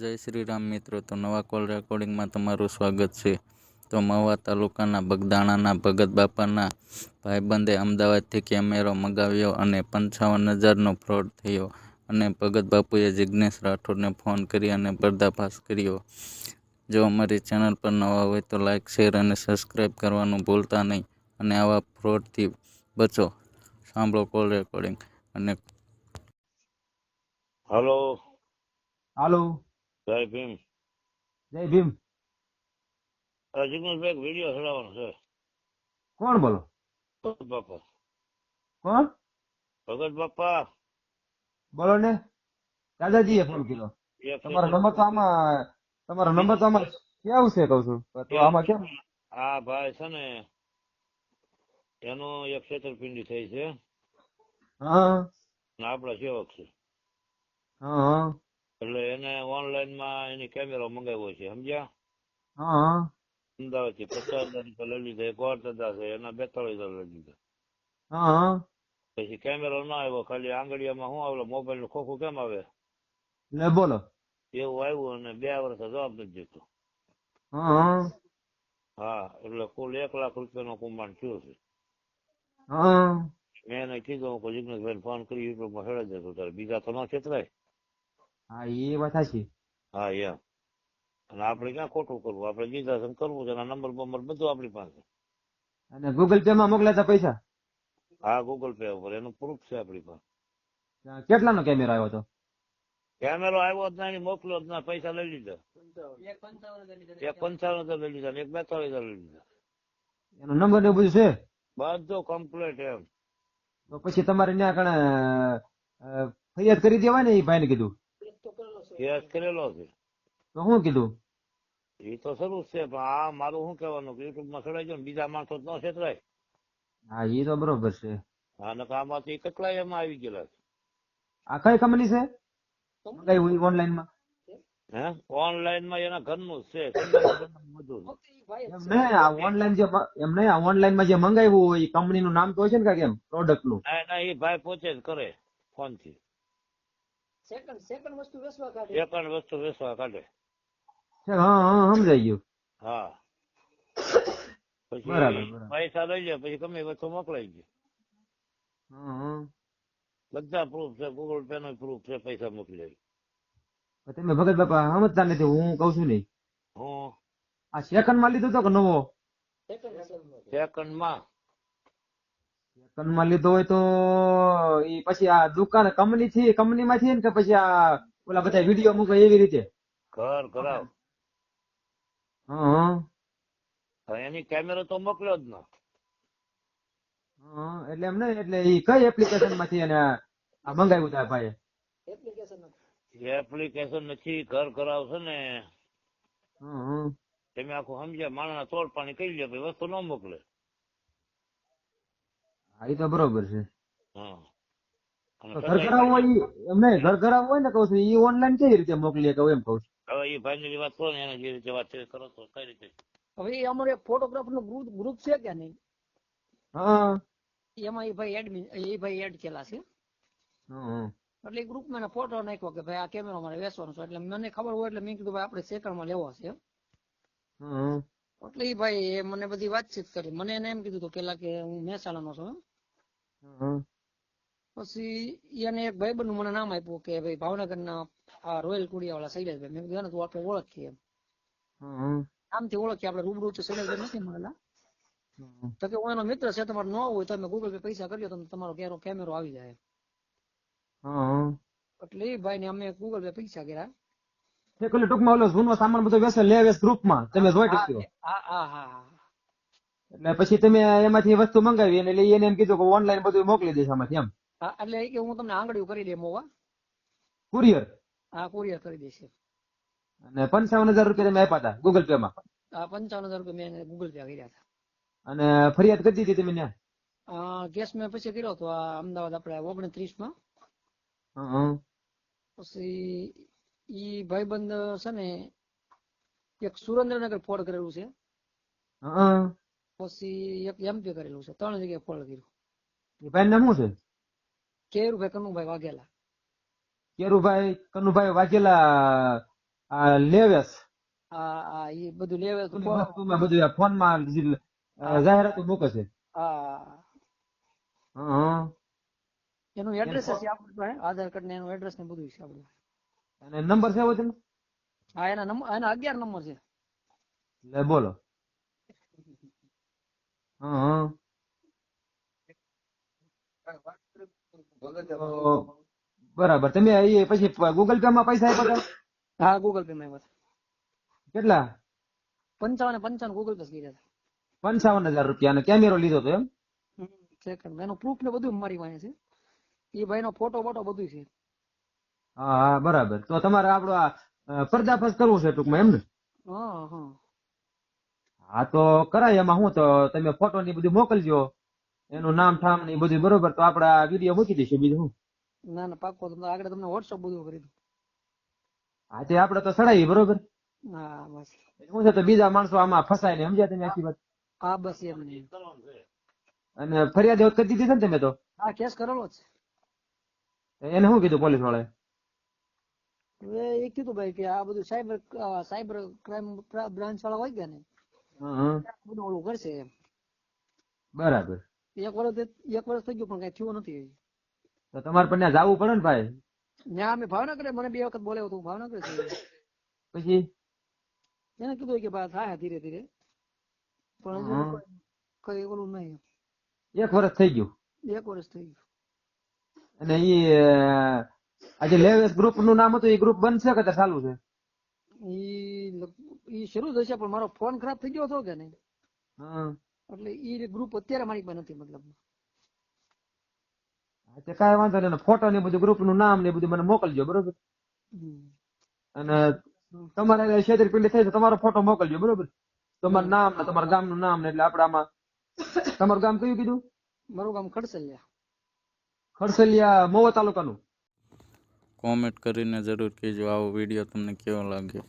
જય શ્રી રામ મિત્રો તો નવા કોલ રેકોર્ડિંગમાં તમારું સ્વાગત છે. તો મહુવા તાલુકાના બગદાણાના ભગત બાપાના ભાઈબંધે અમદાવાદથી કેમેરો મગાવ્યો અને પંચાવન હજારનો ફ્રોડ થયો અને ભગત બાપુએ જિજ્ઞેશ રાઠોડને ફોન કરી અને પર્દાફાશ કર્યો. જો અમારી ચેનલ પર નવા હોય તો લાઇક શેર અને સબસ્ક્રાઈબ કરવાનું ભૂલતા નહીં અને આવા ફ્રોડથી બચો. સાંભળો કોલ રેકોર્ડિંગ અને હલો. હાલો. જય ભીમ જય ભીમ જિગ્નેશભાઈ એક વીડિયો ચડાવવાનો છે. કોણ બોલો? ભગત બાપા. કોણ? ભગત બાપા. બોલો ને. દાદાજીએ ફોન કર્યો. તમારો નંબર તો આમાં તમારો નંબર તો આમાં કેવું છે કઉ છું? તો આમાં કેમ? આ ભાઈ છે ને એનો એક છેતરપિંડી થઈ છે. હા આપડા સેવક છે. હા હા. એટલે એને ઓનલાઈનમાં એની કેમેરો મંગાવ્યો છે સમજ્યા? હા. અમદાવાદથી પચાસ હજાર રૂપિયા લઈ લીધા એક વાર થતા છે એના બેતાળીસ હજાર લઈ લીધા. હા. પછી કેમેરો ના આવ્યો ખાલી આંગળીયામાં શું આવે મોબાઈલનું ખોખું કેમ આવે? લે બોલો. એવું આવ્યું અને બે વર્ષ જવાબ નથી દેતો. હા. હા એટલે કુલ એક લાખ રૂપિયાનો કુંભાંડ થયો છે. હા. મેં એને કીધું જિગ્નેશભાઈ ફોન કરી યુટ્યુબમાં હેડા જતો તારે બીજા તો ન છેતરાય. હા એ વાત સાચી. હા એમ. અને આપણે ક્યાં ખોટું કરવું? આપણે ગીધા કરવું છે નંબર બંબર બધું આપણી પાસે. અને ગૂગલ પે માં મોકલાતા પૈસા? હા ગૂગલ પે ઉપર. એનું પ્રૂફ છે આપણી પાસે. કેટલાનો કેમેરો આવ્યો હતો કેમેરો આવ્યો જ ના એની મોકલ્યો જ ના. પૈસા લઈ લીધા. એક પંચાવન હજાર લઈ લીધા ને એક બેતાળીસ હજાર લઈ લીધા. એનો નંબર ને બધું છે? બધું કમ્પ્લીટ એમ. તો પછી તમારે ત્યાં કણે ફરિયાદ કરી દેવાય ને એ ભાઈને કીધું? કેસ કરેલો છે શું કીધું એ તો શરૂ છે પણ આ મારું શું કહેવાનું કે યુટ્યુબમાં ચડાઈ ગયો બીજા માણસો ન છેતરાય હા એ તો બરોબર છે હા નકર આમાંથી કેટલા એમાં આવી ગયેલા છે આ કઈ કંપની છે મંગાવ્યું ઓનલાઈનમાં હે ઓનલાઈનમાં એના ઘરનું છે એમ નહીં આ ઓનલાઈન જે એમ નહીં આ ઓનલાઈનમાં જે મંગાવ્યું હોય એ કંપની નું નામ તો હોય છે ને કેમ પ્રોડક્ટનું ના ના એ ભાઈ પોતે જ કરે ફોનથી સેકન્ડ સેકન્ડ વસ્તુ વેચવા કાઢે. એક વસ્તુ વેચવા કાઢે. છે, હા હા સમજાઈ ગયું. હા. પછી બરાબર, બરાબર. પૈસા લઈ લે પછી ગમે વસ્તુ મોકલાઈ ગઈ હા, હા. બધા પ્રૂફ છે ગૂગલ પે નો પ્રૂફ છે પૈસા મોકલી તમે ભગત બાપા સમજતા નથી હું કઉ છું નહીં. હું? આ સેકન્ડમાં લીધો તો કે નવો? સેકન્ડ સેકન્ડમાં. સેકન્ડમાં લીધો હોય તો એ પછી આ દુકાન કંપની થી કંપની માંથી ને કે પછી આ ઓલા બધા વીડિયો મૂકે એવી રીતે? ઘર કરાવ. હા હા. એની કેમેરો તો મોકલ્યો જ ના. હા એટલે એમ નહીં એટલે એ કઈ એપ્લિકેશનમાંથી એને આ મંગાવ્યું તા ભાઈ એપ્લિકેશન એપ્લિકેશન નથી ઘર કરાવ ને. હમ હા. તમે આખું સમજ્યા માણસના તોડ પાણી કરી લે પછી વસ્તુ ન મોકલે. હા એ તો બરોબર છે. ઘર કરાવવું હોય ઈ- એમ નહીં ઘર કરાવવું હોય ને કઉ છું ઈ ઓનલાઈન કેવી રીતે મોકલીએ કહું એમ કઉ છું. હવે એ ભાઈ ની વાત કરો ને એને જે રીતે વાત કરો તો કઈ રીતે? હવે એ અમારે ફોટોગ્રાફરનું ગ્રુપ ગ્રુપ છે કે નહીં? હા. એમાં એ ભાઈ એડમિન એ ભાઈ એડ કેલા છે. એટલે ગ્રુપ ગ્રુપમાં ફોટો નાખ્યો કે ભાઈ આ કેમેરો મારે વેચવાનો છે. એટલે મને ખબર હોય એટલે મેં કીધું ભાઈ આપણે સેકન્ડમાં લેવો છે. એટલે એ ભાઈ એ મને બધી વાતચીત કરી. મને એને એમ કીધું હતું પેલા કે હું મહેસાણાનો છું. હા. પછી એને એક ભાઈ મને નામ આપ્યું કે ભાઈ ભાવનગરના આ રોયલ કુડિયાવાળા શૈલેષભાઈ. મેં કીધું તું આપણે ઓળખીએ. નામથી ઓળખીએ આપણે રૂબરૂ તો શૈલેષભાઈ નથી મળેલા. તો કે હું એનો મિત્ર છે તમારે ન હોય તો તમે ગૂગલ પે પૈસા કર્યો તો તમારો કેરો કેમેરો આવી જાય એટલે એ ભાઈ ને અમે ગૂગલ પે પૈસા કર્યા. ટૂંકમાં ઓલો જૂનો સામાન બધો વેસે લે વેસ ગ્રુપમાં તમે જોઈ શકશો. હા હા હા. એટલે પછી તમે એમાંથી વસ્તુ મંગાવી એટલે એને એમ કીધું કે ઓનલાઈન બધું મોકલી દઈશ આમાંથી એમ. હા એટલે કે હું તમને આંગળીઓ કરી દે મોવા. કુરિયર? હા કુરિયર કરી દેશે. અને પંચાવન હજાર રૂપિયા તમે આપ્યા હતા ગૂગલ પે માં? પંચાવન હજાર રૂપિયા મેં ગૂગલ પે કર્યા હતા. અને ફરિયાદ કરી દીધી તમે ત્યાં? ગેસ મેં પછી કર્યો હતો આ અમદાવાદ આપણે ઓગણત્રીસમાં. હા, હા. પછી ઈ ભાઈબંધ છે ને એક સુરેન્દ્રનગર ફોડ કરેલું છે. હા. પછી એક એમપી કરેલું છે ત્રણ જગ્યાએ ફોડ કર્યું ભાઈ નામ શું છે કેરુભાઈ કનુભાઈ વાઘેલા કેરુભાઈ કનુભાઈ વાઘેલા આ લેવેસ આ આ એ બધું લેવેસ તો બધું ફોનમાં જે, જાહેરાતો મૂકે છે આ એનું એડ્રેસ છે આપણી પાસે આધાર કાર્ડ ને એનું એડ્રેસ ને બધું છે આપણે અને નંબર છે તેનો હા એના નંબર એના અગિયાર નંબર છે લે બોલો હં. તો બરાબર. તમે એ પછી ગૂગલ પે માં પૈસા આપ્યા હતા? હા ગૂગલ પે માં કેટલા? પંચાવન પંચાવન ગૂગલ પે ગયા હતા પંચાવન હજાર રૂપિયા અને કેમેરો લીધો હતો એમ? સેકન્ડ એનું પ્રૂફ ને બધું મારી પાસે છે. એ ભાઈ નો ફોટો બોટો બધું છે. હા હા બરાબર. તો તમારે આપણો આ પર્દાફાશ કરવું છે ટૂંકમાં એમ ને? હા હા. હા તો કરાય એમાં હું તો તમે ફોટો ની બધું મોકલજો. એનું નામ ઠામ ને બધું બરોબર તો આપણે આ વીડિયો મૂકી દઈશું બીજું શું ના ના પાક્કો તમને આગળ તમને વોટ્સઅપ બધું કરી દઉં. હા તે આપણે તો સડાઈએ બરોબર? હા બસ. શું છે તો બીજા માણસો આમાં ફસાય ને સમજ્યા તમે આખી વાત? હા બસ એમ નહીં અને ફરિયાદ કરી દીધી છે ને તમે તો? હા કેસ કરેલો છે. એને શું કીધું પોલીસ વાળાએ? એ કીધું ભાઈ કે આ બધું સાયબર સાયબર ક્રાઇમ બ્રાન્ચ વાળા હોય ગયા ને હં, બધું ઓલું કરશે એમ. બરાબર. એક વર્ષ એક વર્ષ થઈ ગયું પણ કઈ થયું નથી. તો તમારે પણ ત્યાં જવું પડે ને ભાઈ? ત્યાં અમે ભાવનગર મને બે વખત બોલાવ્યો હતો ભાવનગર પછી? એને કીધું કે ભાઈ થાય ધીરે ધીરે. પણ કઈ ઓલું નહીં. એક વર્ષ થઈ ગયું. એક વર્ષ થઈ ગયું. અને ઈ આજે લેવેસ ગ્રુપનું નામ હતું એ ગ્રુપ બંધ છે કે ચાલુ છે? ઈ ઈ શરૂ થશે પણ મારો ફોન ખરાબ થઈ ગયો હતો કે નહીં? હં. એટલે ઈ ગ્રુપ અત્યારે મારી પાસે નથી મતલબ. તે કાંઈ વાંધો નહીં ફોટો ને બધું ગ્રુપનું નામ ને બધું મને મોકલજો બરોબર? અને તમારે છેતરપિંડી થઈ તો તમારો ફોટો મોકલજો બરોબર? તમારું નામ ને તમારા ગામનું નામ ને એટલે આપણે આમાં તમારું ગામ કયું કીધું? મારું ગામ ખડસલિયા. ખડસલિયા મોવા તાલુકાનું? કોમેન્ટ કરીને જરૂર કહેજો આવો વીડિયો તમને કેવો લાગ્યો?